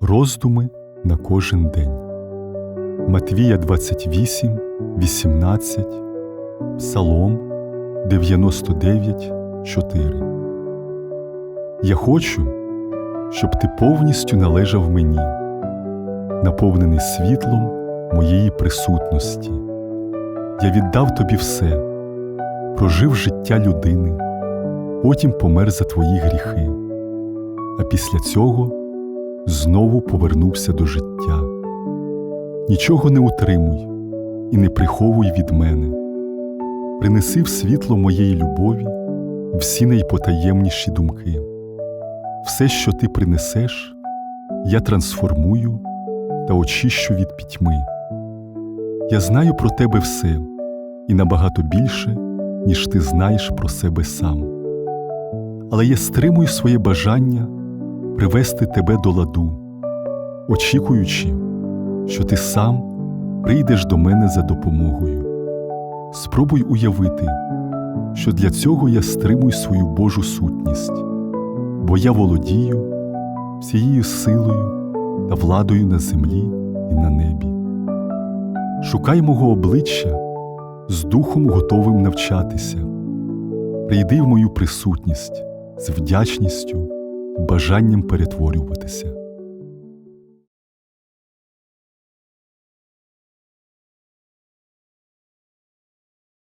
Роздуми на кожен день. Матвія 28, 18, Псалом 99, 4. Я хочу, щоб ти повністю належав мені, наповнений світлом моєї присутності. Я віддав тобі все, прожив життя людини, потім помер за твої гріхи, а після цього знову повернувся до життя. Нічого не утримуй і не приховуй від мене. Принеси в світло моєї любові всі найпотаємніші думки. Все, що ти принесеш, я трансформую та очищу від пітьми. Я знаю про тебе все і набагато більше, ніж ти знаєш про себе сам. Але я стримую своє бажання привести тебе до ладу, очікуючи, що ти сам прийдеш до мене за допомогою. Спробуй уявити, що для цього я стримую свою Божу сутність, бо я володію всією силою та владою на землі і на небі. Шукай мого обличчя з духом готовим навчатися. Прийди в мою присутність з вдячністю бажанням перетворюватися.